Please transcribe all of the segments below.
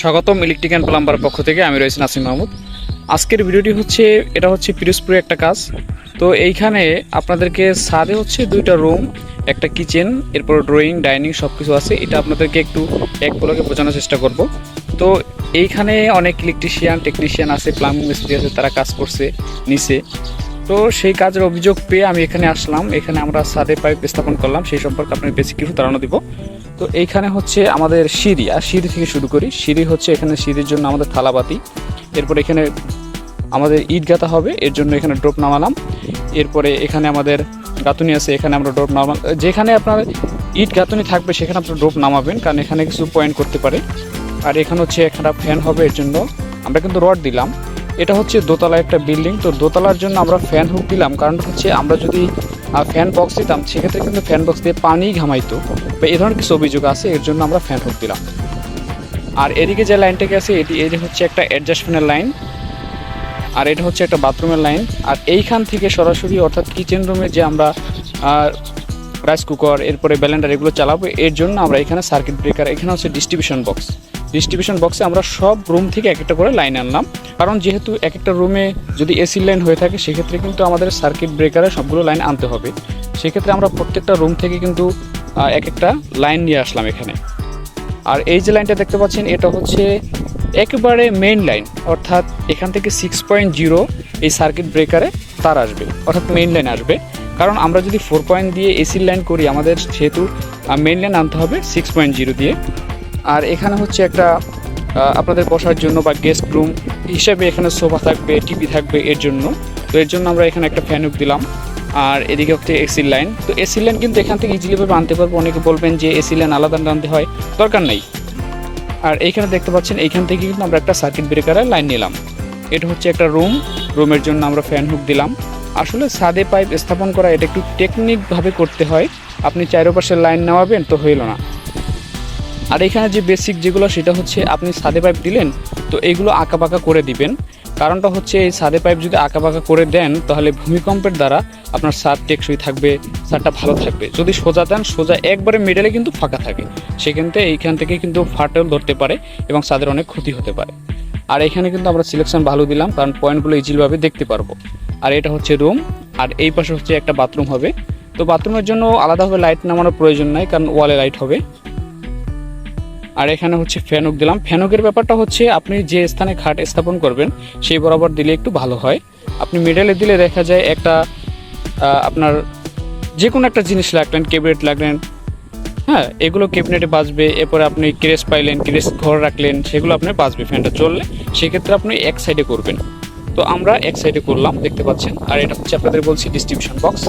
স্বাগতম electric and plumber পক্ষ থেকে, আমি রয়েছি নাসিম মাহমুদ। আজকের ভিডিওটি হচ্ছে, এটা হচ্ছে পিরোজপুরে একটা কাজ। তো এইখানে আপনাদেরকে সাদে হচ্ছে দুইটা রুম একটা কিচেন এরপর ড্রয়িং ডাইনিং সব কিছু আছে। এটা আপনাদেরকে একটু এক ব্লকে বোঝানোর চেষ্টা করব। তো এইখানে অনেক ইলেকট্রিশিয়ান টেকনিশিয়ান আছে প্লাম্বিং মিস্ত্রি আছে, তারা কাজ করছে নিচে তো সেই কাজের অভিযোগ পেয়ে আমি এখানে আসলাম। এখানে আমরা সাদে পাইপ স্থাপন করলাম। সেই সম্পর্কে আপনার বেশি কিছু ধারণা দিব। তো এইখানে হচ্ছে আমাদের সিঁড়ি, আর সিঁড়ি থেকে শুরু করি। সিঁড়ি হচ্ছে এখানে সিঁড়ির জন্য আমাদের থালাবাতি। এরপর এখানে আমাদের ইট গাঁথা হবে, এর জন্য এখানে ড্রপ নামালাম। এরপরে এখানে আমাদের গাঁথুনি আছে, এখানে আমরা ড্রপ নামালাম। যেখানে আপনার ইট গাঁথুনি থাকবে, সেখানে আপনার ড্রপ নামাবেন, কারণ এখানে কিছু পয়েন্ট করতে পারে। আর এখানে হচ্ছে একটা ফ্যান হবে, এর জন্য। আমরা কিন্তু রড দিলাম। এটা হচ্ছে দোতলা একটা বিল্ডিং তো দোতলার জন্য আমরা ফ্যান হুক দিলাম। কারণ হচ্ছে আমরা যদি ফ্যান বক্স দিতাম, সেক্ষেত্রে কিন্তু ফ্যান বক্স দিয়ে পানি ঘামাইতো। বা এ ধরনের কিছু অভিযোগ আছে, এর জন্য আমরা ফ্যান হুক দিলাম। আর এদিকে যে লাইনটা গেছে এটি এটি হচ্ছে একটা অ্যাডজাস্টমেন্টের লাইন আর এটা হচ্ছে একটা বাথরুমের লাইন আর এইখান থেকে সরাসরি অর্থাৎ কিচেন রুমে যে আমরা রাইস কুকার এরপরে ব্যালেন্ডার এগুলো চালাবো, এর জন্য আমরা এখানে সার্কিট ব্রেকার এখানে হচ্ছে ডিস্ট্রিবিউশন বক্স ডিস্ট্রিবিউশন বক্সে আমরা সব রুম থেকে এক একটা করে লাইন আনলাম। কারণ যেহেতু এক একটা রুমে যদি এসি লাইন হয়ে থাকে, সেক্ষেত্রে কিন্তু আমাদের সার্কিট ব্রেকারে সবগুলো লাইন আনতে হবে। সেক্ষেত্রে আমরা প্রত্যেকটা রুম থেকে কিন্তু এক একটা লাইন নিয়ে আসলাম এখানে। আর এই যে লাইনটা দেখতে পাচ্ছেন, এটা হচ্ছে একেবারে মেইন লাইন অর্থাৎ এখান থেকে সিক্স পয়েন্ট জিরো এই সার্কিট ব্রেকারে তার আসবে, অর্থাৎ মেইন লাইন আসবে। কারণ আমরা যদি ফোর পয়েন্ট দিয়ে এসির লাইন করি, আমাদের সেহেতু মেইন লাইন আনতে হবে সিক্স পয়েন্ট জিরো দিয়ে। আর এখানে হচ্ছে একটা আপনাদের বসার জন্য বা গেস্ট রুম হিসেবে এখানে সোফা থাকবে টিভি থাকবে এর জন্য। তো এর জন্য আমরা এখানে একটা ফ্যান দিলাম। আর এদিকে হচ্ছে এসির লাইন তো এসির লাইন কিন্তু এখান থেকে ইজিলিভাবে আনতে পারব। অনেকে বলবেন যে এসি লাইন আলাদা আনতে হয়। দরকার নেই। আর এইখানে দেখতে পাচ্ছেন, এইখান থেকে কিন্তু আমরা একটা সার্কিট ব্রেকারের লাইন নিলাম। এটা হচ্ছে একটা রুম রুমের জন্য আমরা ফ্যান হুক দিলাম। আসলে সাদে পাইপ স্থাপন করা, এটা একটু টেকনিকভাবে করতে হয়। আপনি চারোপাশে লাইন নেওয়াবেন তো হইল না। আর এখানে যে বেসিক যেগুলো, সেটা হচ্ছে আপনি সাদে পাইপ দিলেন, তো এইগুলো আঁকাবাঁকা করে দিবেন। কারণটা হচ্ছে এই সাদে পাইপ যদি আঁকাবাঁকা করে দেন, তাহলে ভূমিকম্পের দ্বারা আপনার সাদ টেকসই থাকবে সারটা ভালো থাকবে। যদি সোজা দেন, সোজা একবারে মিডলে কিন্তু ফাঁকা থাকে। সেক্ষেত্রে এইখান থেকে কিন্তু ফাটল ধরতে পারে এবং সাদের অনেক ক্ষতি হতে পারে। আর এখানে কিন্তু আমরা সিলেকশন ভালো দিলাম, কারণ পয়েন্টগুলো ইজিলভাবে দেখতে পারব। আর এটা হচ্ছে রুম আর এই পাশে হচ্ছে একটা বাথরুম হবে। তো বাথরুমের জন্য আলাদাভাবে লাইট নামানোর প্রয়োজন নাই, কারণ ওয়ালে লাইট হবে। আর এখানে হচ্ছে ফ্যানুক দিলাম। ফ্যানুকের ব্যাপারটা হচ্ছে আপনি যে স্থানে খাট স্থাপন করবেন, সেই বরাবর দিলে একটু ভালো হয়। আপনি মিডলে দিলে দেখা যায় একটা আপনার যে কোনো একটা জিনিস লাগলেন কেবিনেট লাগলেন হ্যাঁ এগুলো ক্যাবিনেটে বাঁচবে এরপরে আপনি ক্রেস পাইলেন ক্রেস ঘর রাখলেন, সেগুলো আপনার বাঁচবে ফ্যানটা চললে, সেক্ষেত্রে আপনি এক সাইডে করবেন। তো আমরা এক সাইডে করলাম, দেখতে পাচ্ছেন। আর এটা হচ্ছে আপনাদের বলছি ডিস্ট্রিবিউশন বক্স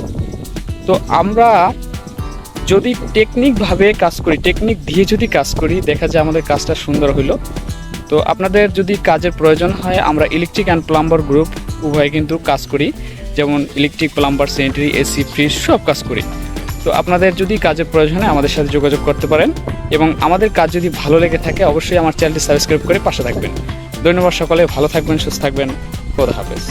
তো আমরা যদি টেকনিকভাবে কাজ করি টেকনিক দিয়ে যদি কাজ করি, দেখা যায় আমাদের কাজটা সুন্দর হইল। তো আপনাদের যদি কাজের প্রয়োজন হয়, আমরা ইলেকট্রিক অ্যান্ড প্লাম্বার গ্রুপ উভয় কিন্তু কাজ করি। যেমন electric plumber sanitary AC fridge সব কাজ করি। তো আপনাদের যদি কাজের প্রয়োজন হয়, আমাদের সাথে যোগাযোগ করতে পারেন। এবং আমাদের কাজ যদি ভালো লেগে থাকে, অবশ্যই আমার চ্যানেলটি সাবস্ক্রাইব করে পাশে থাকবেন। ধন্যবাদ সকলে, ভালো থাকবেন, সুস্থ থাকবেন। খোদা হাফেজ।